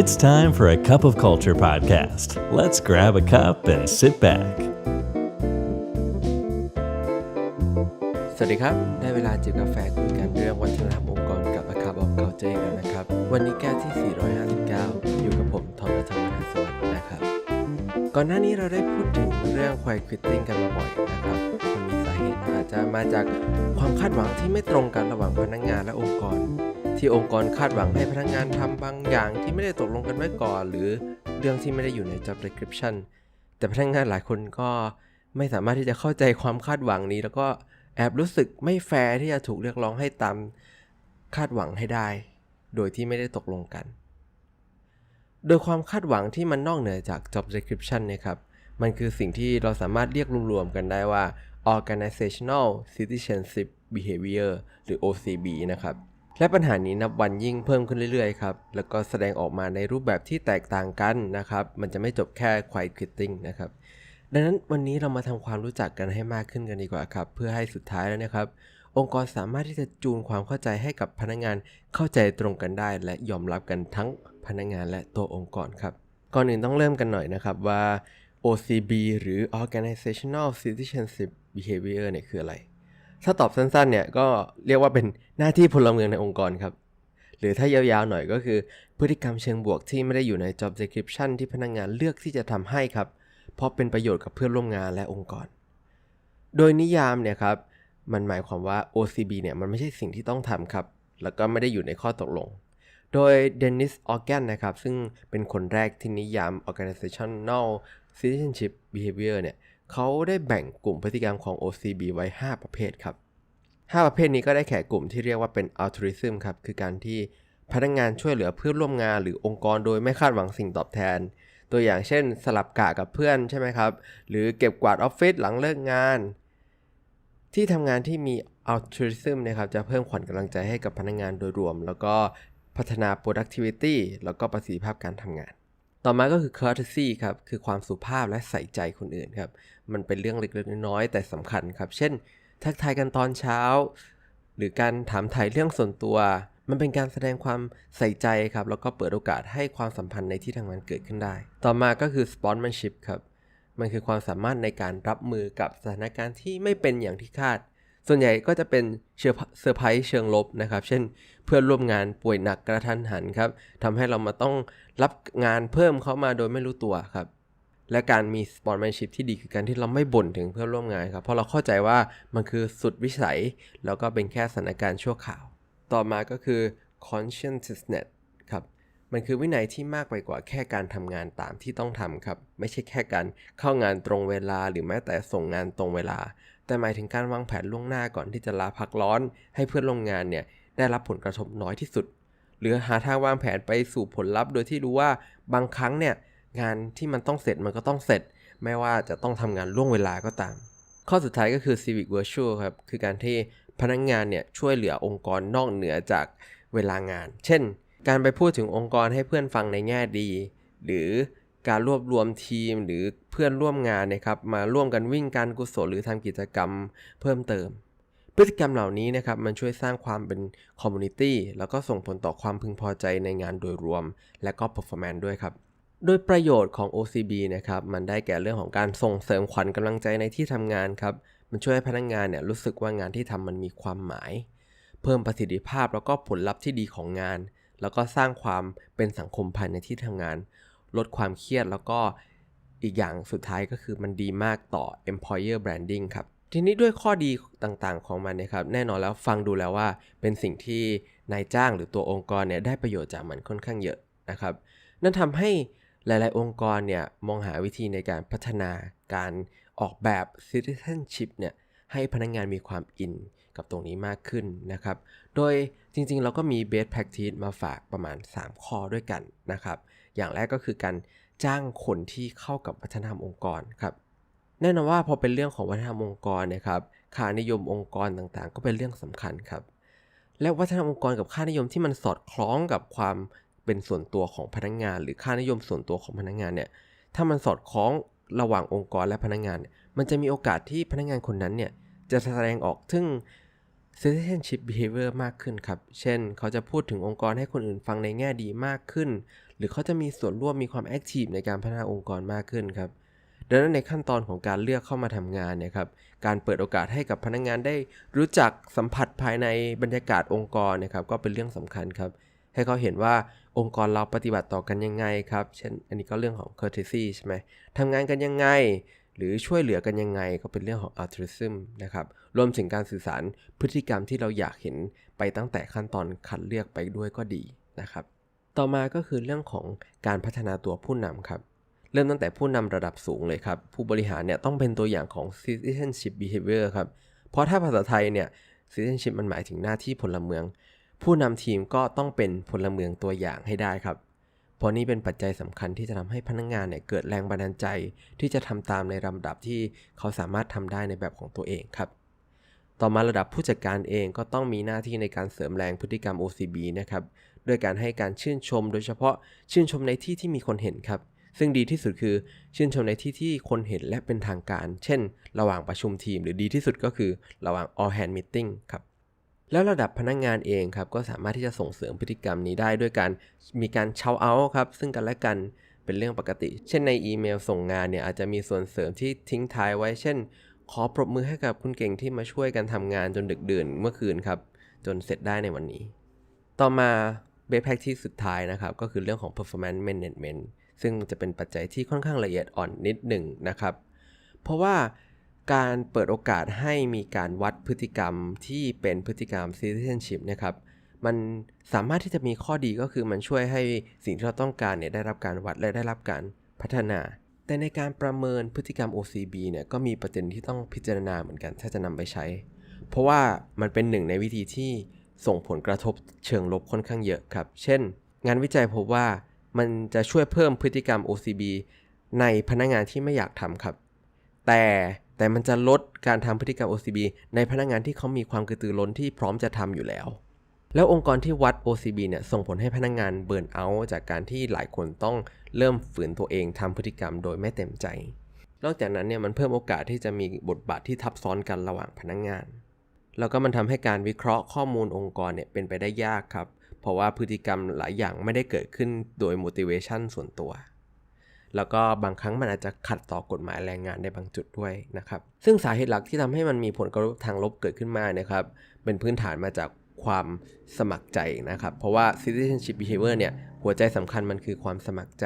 It's time for a Cup of Culture podcast. Let's grab a cup and sit back. สวัสดีครับ ได้เวลาจิบกาแฟคุยกันเรื่องวัฒนธรรมองค์กรกับ a c u p of Culture กันนะครับ วันนี้แก้วที่ 459 อยู่กับผมทอมรัฐวัฒนสวัสดิ์นะครับ ก่อนหน้านี้เราได้พูดถึงเรื่องควายควิตติ้งกันมาบ่อยนะครับมันมีสาเหตุอาจจะมาจากความคาดหวังที่ไม่ตรงกันระหว่างพนักงานและองค์กร ที่องค์กรคาดหวังให้พนักงานทำบางอย่างที่ไม่ได้ตกลงกันไว้ก่อน หรือเรื่องที่ไม่ได้อยู่ใน job description แต่พนักงานหลายคนก็ไม่สามารถที่จะเข้าใจความคาดหวังนี้ แล้วก็แอบรู้สึกไม่แฟร์ที่จะถูกเรียกร้องให้ตามคาดหวังให้ได้ โดยที่ไม่ได้ตกลงกัน โดยความคาดหวังที่มันนอกเหนือจาก job description เนี่ยครับ มันคือสิ่งที่เราสามารถเรียกรวมๆกันได้ว่า organizational citizenship behavior หรือ OCB นะครับ และปัญหานี้นับวันยิ่งเพิ่มขึ้นเรื่อยๆครับ แล้วก็แสดงออกมาในรูปแบบที่แตกต่างกันนะครับ มันจะไม่จบแค่ quiet quitting นะครับ ดังนั้นวันนี้เรามาทำความรู้จักกันให้มากขึ้นกันดีกว่าครับ เพื่อให้สุดท้ายแล้วนะครับ องค์กรสามารถที่จะจูนความเข้าใจให้กับพนักงานเข้าใจตรงกันได้ และยอมรับกันทั้งพนักงานและตัวองค์กรครับ ก่อนอื่นต้องเริ่มกันหน่อยนะครับว่า OCB หรือ Organizational Citizenship Behavior เนี่ยคืออะไร ถ้าตอบสั้นๆเนี่ยก็เรียกว่าเป็นหน้าที่พลเมืองในองค์กรครับ หรือถ้ายาวๆหน่อยก็คือ พฤติกรรมเชิงบวกที่ไม่ได้อยู่ใน job description ที่พนักงานเลือกที่จะทำให้ครับ เพราะเป็นประโยชน์กับเพื่อนร่วมงานและองค์กร โดยนิยามเนี่ยครับมันหมายความว่า OCB เนี่ยมันไม่ใช่สิ่งที่ต้องทำครับ แล้วก็ไม่ได้อยู่ในข้อตกลง โดยเดนิสออแกนนะครับซึ่งเป็นคนแรกที่นิยาม organizational citizenship behavior เนี่ย เขาได้แบ่งกลุ่มพฤติกรรมของ OCB ไว้ 5 ประเภทครับ 5 ประเภทนี้ก็ได้แก่กลุ่มที่เรียกว่าเป็น altruism ครับ คือการที่พนักงานช่วยเหลือเพื่อนร่วมงานหรือองค์กรโดยไม่คาดหวังสิ่งตอบแทน ตัวอย่างเช่น สลับกะกับเพื่อนใช่ไหมครับ หรือเก็บกวาดออฟฟิศหลังเลิกงาน ที่ทำงานที่มี altruism นะครับจะเพิ่มขวัญกำลังใจให้กับพนักงานโดยรวม แล้วก็พัฒนา productivity แล้วก็ประสิทธิภาพการทำงาน ต่อมาก็คือ courtesy ครับ คือความสุภาพและใส่ใจคนอื่นครับ มันเป็นเรื่องเล็กๆน้อยๆแต่สำคัญครับ เช่น ทักทายกันตอนเช้า หรือการถามถ่ายเรื่องส่วนตัว มันเป็นการแสดงความใส่ใจครับ แล้วก็เปิดโอกาสให้ความสัมพันธ์ในที่ทำงานเกิดขึ้นได้ ต่อมาก็คือ sportsmanship ครับ มันคือความสามารถในการรับมือกับสถานการณ์ที่ไม่เป็นอย่างที่คาด ส่วนใหญ่ก็จะเป็นเซอร์ไพรส์เชิงลบนะครับ เช่นเพื่อนร่วมงานป่วยหนักกระทันหันครับทำให้เรามาต้องรับงานเพิ่มเข้ามาโดยไม่รู้ตัวครับ และการมี sportsmanship ที่ดีคือการที่เราไม่บ่นถึงเพื่อนร่วมงานครับ เพราะเราเข้าใจว่ามันคือสุดวิสัย แล้วก็เป็นแค่สถานการณ์ชั่วคราว ต่อมาก็คือ conscientiousness ครับมันคือวินัยที่มากไปกว่าแค่การทำงานตามที่ต้องทำครับ ไม่ใช่แค่การเข้างานตรงเวลาหรือแม้แต่ส่งงานตรงเวลา แต่หมายถึงการวางแผนล่วงหน้าก่อนที่จะลาพักร้อน ให้เพื่อนร่วมงานเนี่ยได้รับผลกระทบน้อยที่สุด หรือหาทางวางแผนไปสู่ผลลัพธ์ โดยที่รู้ว่าบางครั้งเนี่ยงานที่มันต้องเสร็จมันก็ต้องเสร็จ ไม่ว่าจะต้องทำงานล่วงเวลาก็ตาม ข้อสุดท้ายก็คือ civic virtue ครับคือการที่พนักงงานเนี่ยช่วยเหลือองค์กรนอกเหนือจากเวลางาน เช่น การไปพูดถึงองค์กรให้เพื่อนฟังในแง่ดี หรือ การรวบรวมทีมหรือเพื่อนร่วมงานนะครับมาร่วมกันวิ่งการกุศลหรือทำกิจกรรมเพิ่มเติม พฤติกรรมเหล่านี้นะครับมันช่วยสร้างความเป็นคอมมูนิตี้แล้วก็ส่งผลต่อความพึงพอใจในงานโดยรวม และก็ performance ด้วยครับโดยประโยชน์ของ OCB นะครับมันได้แก่เรื่องของการส่งเสริมขวัญกำลังใจในที่ทำงานครับมันช่วยให้พนักงานเนี่ยรู้สึกว่างานที่ทำมันมีความหมาย เพิ่มประสิทธิภาพแล้วก็ผลลัพธ์ที่ดีของงาน แล้วก็สร้างความเป็นสังคมภายในที่ทำงาน ลดความเครียดแล้วก็อีกอย่างสุดท้ายก็คือมันดีมากต่อ employer branding ครับ ทีนี้ด้วยข้อดีต่างๆของมันนะครับ แน่นอนแล้วฟังดูแล้วว่าเป็นสิ่งที่นายจ้างหรือตัวองค์กรเนี่ยได้ประโยชน์จากมันค่อนข้างเยอะนะครับ นั่นทำให้หลาย ๆ องค์กรเนี่ยมองหาวิธีในการพัฒนาการออกแบบ citizenship เนี่ยให้พนักงงานมีความอินกับตรงนี้มากขึ้นนะครับ โดยจริงๆ เราก็มี best practice มาฝากประมาณ 3 ข้อด้วยกันนะครับ อย่างแรกก็คือการจ้างคนที่เข้ากับวัฒนธรรมองค์กรครับแน่นอนว่าพอเป็นเรื่องของวัฒนธรรมองค์กรนะครับค่านิยมองค์กรต่างๆ ก็เป็นเรื่องสำคัญครับ และวัฒนธรรมองค์กรกับค่านิยมที่มันสอดคล้องกับความเป็นส่วนตัวของพนักงงาน หรือค่านิยมส่วนตัวของพนักงงานเนี่ยถ้ามันสอดคล้องระหว่างองค์กรและพนักงานนมันจะมีโอกาสที่พนักงานคนนั้นเนี่ยจะแสดงออกถึง citizenship behavior มากขึ้นครับ เช่น เขาจะพูดถึงองค์กรให้คนอื่นฟังในแง่ดีมากขึ้น รือเขาจะมีส่วนร่วมมีความแอคทีฟในการพัฒนาองค์กรมากขึ้นครับดังนั้นในขั้นตอนของการเลือกเข้ามาทำงานเนี่ยครับการเปิดโอกาสให้กับพนักงานได้รู้จักสัมผัสภายในบรรยากาศองค์กรนะครับก็เป็นเรื่องสำคัญครับ ให้เขาเห็นว่าองค์กรเราปฏิบัติต่อกันยังไงครับเช่นอันนี้ก็เรื่องของ courtesy ใช่ไหมทำงานกันยังไง หรือช่วยเหลือกันยังไง ก็เป็นเรื่องของ altruism นะครับรวมถึงการสื่อสารพฤติกรรมที่เราอยากเห็นไปตั้งแต่ขั้นตอนคัดเลือกไปด้วยก็ดีนะครับ ต่อมาก็คือเรื่องของการพัฒนาตัวผู้นำครับ เริ่มตั้งแต่ผู้นำระดับสูงเลยครับ ผู้บริหารเนี่ยต้องเป็นตัวอย่างของ citizenship behavior ครับ เพราะถ้าภาษาไทยเนี่ย citizenship มันหมายถึงหน้าที่พลเมือง ผู้นำทีมก็ต้องเป็นพลเมืองตัวอย่างให้ได้ครับ เพราะนี่เป็นปัจจัยสำคัญที่จะทำให้พนักงานเนี่ยเกิดแรงบันดาลใจ ที่จะทำตามในลำดับที่เขาสามารถทำได้ในแบบของตัวเองครับต่อมาระดับผู้จัดการเองก็ต้องมีหน้าที่ในการเสริมแรงพฤติกรรม OCB นะครับ ด้วยการให้การชื่นชม โดยเฉพาะชื่นชมในที่ที่มีคนเห็นครับ ซึ่งดีที่สุดคือชื่นชมในที่ที่คนเห็นและเป็นทางการ เช่น ระหว่างประชุมทีม หรือดีที่สุดก็คือระหว่าง all hand meeting ครับแล้วระดับพนักงงานเองครับก็สามารถที่จะส่งเสริมพฤติกรรมนี้ได้ด้วยการมีการเชาเอาครับซึ่งกันและกันเป็นเรื่องปกติ เช่นในอีเมลส่งงานเนี่ยอาจจะมีส่วนเสริมที่ทิ้งท้ายไว้ เช่น ขอปรบมือให้กับคุณเก่งที่มาช่วยกันทำงานจนดึกดื่นเมื่อคืนครับ จนเสร็จได้ในวันนี้ ต่อมา เบสแพ็กที่สุดท้ายนะครับ ก็คือเรื่องของ performance management ซึ่งจะเป็นปัจจัยที่ค่อนข้างละเอียดอ่อนนิดหนึ่งนะครับ เพราะว่าการเปิดโอกาสให้มีการวัดพฤติกรรมที่เป็นพฤติกรรม citizenship นะครับมันสามารถที่จะมีข้อดีก็คือมันช่วยให้สิ่งที่เราต้องการเนี่ยได้รับการวัดและได้รับการพัฒนา แต่ในการประเมินพฤติกรรม OCB เนี่ยก็มีประเด็นที่ต้องพิจารณาเหมือนกัน ถ้าจะนำไปใช้ เพราะว่ามันเป็นหนึ่งในวิธีที่ ส่งผลกระทบเชิงลบค่อนข้างเยอะครับ เช่น งานวิจัยพบว่ามันจะช่วยเพิ่มพฤติกรรม OCB ในพนักงานที่ไม่อยากทำครับ แต่แต่มันจะลดการทำพฤติกรรม OCB ในพนักงานที่เขามีความกระตือร้นที่พร้อมจะทำอยู่แล้ว แล้วองค์กรที่วัด OCB เนี่ยส่งผลให้พนักงานเบิร์นเอาท์จากการที่หลายคนต้องเริ่มฝืนตัวเองทำพฤติกรรมโดยไม่เต็มใจ นอกจากนั้นเนี่ยมันเพิ่มโอกาสที่จะมีบทบาทที่ทับซ้อนกันระหว่างพนักงาน แล้วก็มันทำให้การวิเคราะห์ข้อมูลองค์กรเนี่ยเป็นไปได้ยากครับ เพราะว่าพฤติกรรมหลายอย่างไม่ได้เกิดขึ้นโดย motivation ส่วนตัว แล้วก็บางครั้งมันอาจจะขัดต่อกฎหมายแรงงานในบางจุดด้วยนะครับ ซึ่งสาเหตุหลักที่ทำให้มันมีผลกระทบทางลบเกิดขึ้นมานะครับ เป็นพื้นฐานมาจากความสมัครใจนะครับ เพราะว่า citizenship behavior เนี่ยหัวใจสำคัญมันคือความสมัครใจ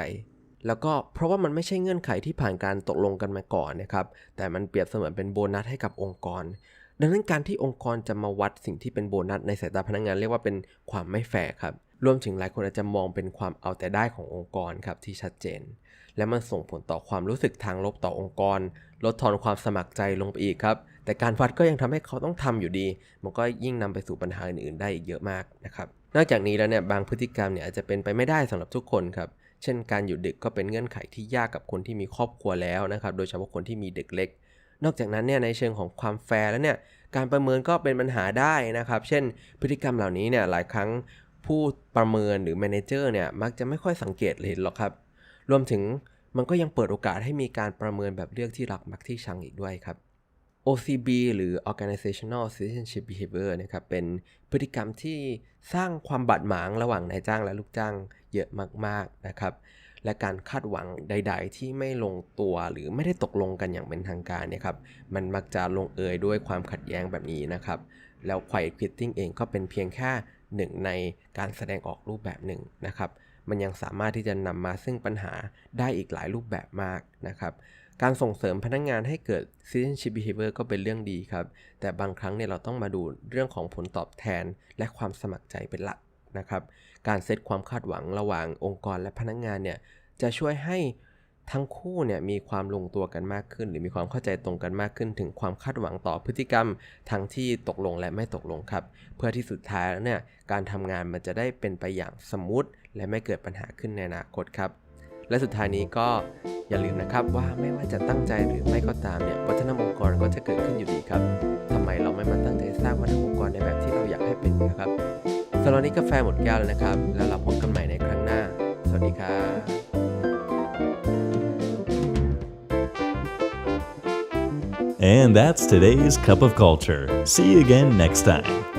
แล้วก็เพราะว่ามันไม่ใช่เงื่อนไขที่ผ่านการตกลงกันมาก่อนนะครับ แต่มันเปรียบเสมือนเป็นโบนัสให้กับองค์กร ดังนั้นการที่องค์กรจะมาวัดสิ่งที่เป็นโบนัสในสายตาพนักงานเรียกว่าเป็นความไม่แฟร์ครับ รวมถึงหลายคนอาจจะมองเป็นความเอาแต่ได้ขององค์กรครับที่ชัดเจน และมันส่งผลต่อความรู้สึกทางลบต่อองค์กร ลดทอนความสมัครใจลงไปอีกครับ แต่การวัดก็ยังทำให้เขาต้องทำอยู่ดี มันก็ยิ่งนำไปสู่ปัญหาอื่นๆได้อีกเยอะมากนะครับนอกจากนี้แล้วเนี่ยบางพฤติกรรมเนี่ยอาจจะเป็นไปไม่ได้สำหรับทุกคนครับเช่น การอยู่ดึกก็เป็นเงื่อนไขที่ยากกับคนที่มีครอบครัวแล้วนะครับโดยเฉพาะคนที่มีเด็กเล็ก นอกจากนั้นเนี่ยในเชิงของความแฟร์แล้วเนี่ยการประเมินก็เป็นปัญหาได้นะครับ เช่น พฤติกรรมเหล่านี้เนี่ยหลายครั้งผู้ประเมินหรือแมเนเจอร์เนี่ยมักจะไม่ค่อยสังเกตเห็นหรอกครับ รวมถึงมันก็ยังเปิดโอกาสให้มีการประเมินแบบเลือกที่รักมักที่ชังอีกด้วยครับ OCB หรือ Organizational Citizenship Behavior นะครับ เป็นพฤติกรรมที่สร้างความบาดหมางระหว่างนายจ้างและลูกจ้างเยอะมาก ๆ นะครับ และการคาดหวังใด ๆ ที่ไม่ลงตัวหรือไม่ได้ตกลงกันอย่างเป็นทางการเนี่ยครับมันมักจะลงเอยด้วยความขัดแย้งแบบนี้นะครับ แล้ว quiet quitting เองก็เป็นเพียงแค่หนึ่งในการแสดงออกรูปแบบหนึ่งนะครับ มันยังสามารถที่จะนำมาซึ่งปัญหาได้อีกหลายรูปแบบมากนะครับ การส่งเสริมพนักงงานให้เกิด citizenship behavior ก็เป็นเรื่องดีครับ แต่บางครั้งเนี่ยเราต้องมาดูเรื่องของผลตอบแทนและความสมัครใจเป็นหลัก นะครับ การเซตความคาดหวังระหว่างองค์กรและพนักงงานเนี่ยจะช่วยให้ทั้งคู่เนี่ยมีความลงตัวกันมากขึ้น หรือมีความเข้าใจตรงกันมากขึ้น ถึงความคาดหวังต่อพฤติกรรม ทั้งที่ตกลงและไม่ตกลงครับ เพื่อที่สุดท้ายแล้วเนี่ยการทำงานมันจะได้เป็นไปอย่างสมูทและไม่เกิดปัญหาขึ้นในอนาคตครับ และสุดท้ายนี้ก็อย่าลืมนะครับว่าไม่ว่าจะตั้งใจหรือไม่ก็ตามเนี่ยวัฒนธรรมองค์กรก็จะเกิดขึ้นอยู่ดีครับทำไมเราไม่มาตั้งใจสร้างวัฒนธรรมองค์กรในแบบที่เราอยากให้เป็นนะครับ สำหรับนี้กาแฟหมดแก้วแล้วนะครับ แล้วเราพบกันใหม่ในครั้งหน้า สวัสดีครับ And that's today's Cup of Culture. See you again next time.